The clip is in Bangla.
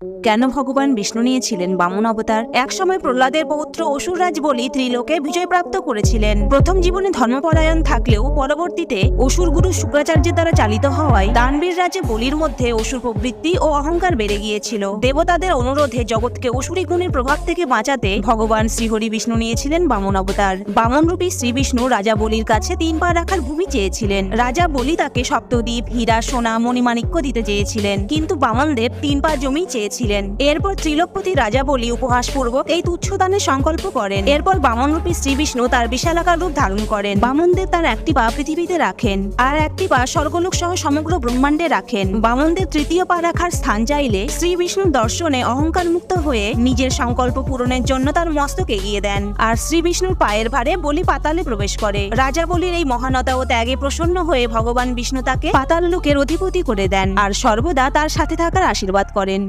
কেন ভগবান বিষ্ণু নিয়েছিলেন বামন অবতার? একসময় প্রহ্লাদের পৌত্র অসুররাজ বলি ত্রিলোকে বিজয়প্রাপ্ত করেছিলেন। প্রথম জীবনে ধর্মপরায়ণ থাকলেও পরবর্তীতে অসুর গুরু শুক্রাচার্যের দ্বারা চালিত হওয়ায় দানবীর রাজে বলির মধ্যে অসুর প্রবৃত্তি ও অহংকার বেড়ে গিয়েছিল। দেবতাদের অনুরোধে জগৎকে অসুরী গুণের প্রভাব থেকে বাঁচাতে ভগবান শ্রীহরি বিষ্ণু নিয়েছিলেন বামন অবতার। বামন রূপী শ্রী বিষ্ণু রাজা বলির কাছে তিন পা রাখার ভূমি চেয়েছিলেন। রাজা বলি তাকে সপ্তদ্বীপ, হীরা, সোনা, মণিমাণিক্য দিতে চেয়েছিলেন। কিন্তু বামনদেব তিন পা জমি চেয়েছিলেন এরপর ত্রিলোকপতি রাজা বলি উপহাসপূর্বক এই তুচ্ছ দানের সংকল্প করেন। এরপর বামনরূপী শ্রী বিষ্ণু তার বিশালাকার রূপ ধারণ করেন। বামনদেব তার একটি পা পৃথিবীতে রাখেন আর একটি পা স্বর্গলোক সহ সমগ্র ব্রহ্মাণ্ডে রাখেন। বামনদেব তৃতীয় পা রাখার স্থান চাইলে শ্রী বিষ্ণুর দর্শনে অহংকার মুক্ত হয়ে নিজের সংকল্প পূরণের জন্য তার মস্তক এগিয়ে দেন। আর শ্রী বিষ্ণুর পায়ের ভারে বলি পাতালে প্রবেশ করে। রাজা বলির এই মহানতা ও ত্যাগে প্রসন্ন হয়ে ভগবান বিষ্ণু তাকে পাতাল লোকের অধিপতি করে দেন আর সর্বদা তার সাথে থাকার আশীর্বাদ করেন।